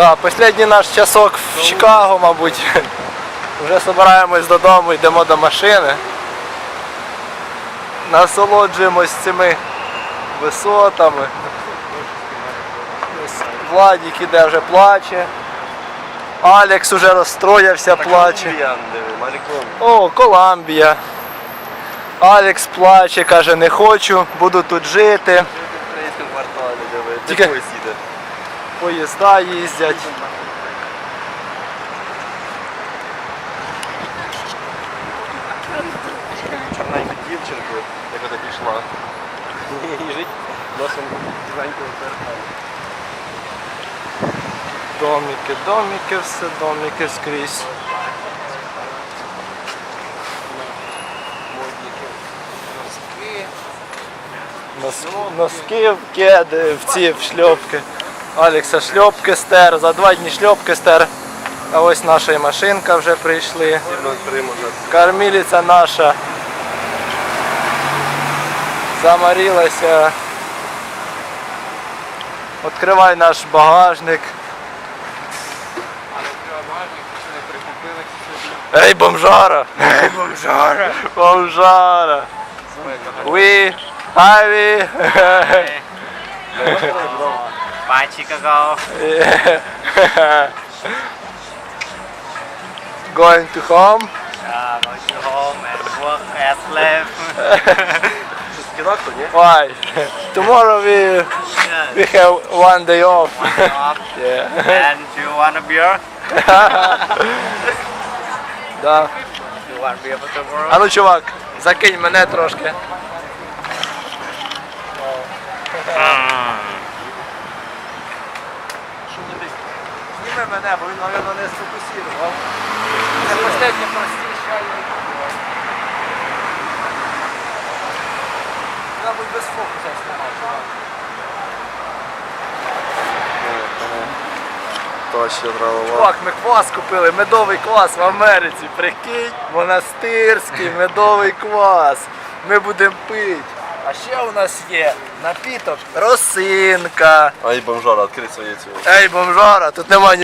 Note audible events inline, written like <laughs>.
Да, останній наш часок в Чикаго, мабуть. <laughs> Вже збираємось додому, йдемо до машини. Насолоджуємось цими висотами. Ось Владик іде вже плаче. Алекс уже розстроївся, плаче. О, Коламбія. Алекс плаче, каже, не хочу, буду тут жити. Тільки-. Поїзда їздять. Чорненьку дівчинку, яка так пішла. Їжить носом дизайнку вертає. Домики, домики, все, домики скрізь. Носки, носки в кеди, в ці в шльопки. Алекса шльопки стер, за два дні шльопки стер. А ось наша і машинка вже прийшли. Сильно наша заморилася. Відкривай наш багажник. Ей, бомжара! Ей, бомжара! Бомжара! Hi, <laughs> we. Bye, Chicago. Going to home. Uh, going to home and work as slave. Why? Tomorrow we yeah. we have one day off. One day off. Yeah. And do you want a beer? Да. Do you want beer for tomorrow? А ну чувак, закинь мене трошки. Зніми мене, бо він, мабуть, не сфокусував. Це останнє простіше. Мабуть, без фокуса знімав, чувак. Ми квас купили, медовий квас в Америці, прикинь, монастирський медовий квас. Ми будемо пити. А ще у нас є напіток росинка. Ай, бомжара, відкрий своє цього. Ей, бомжара, тут немає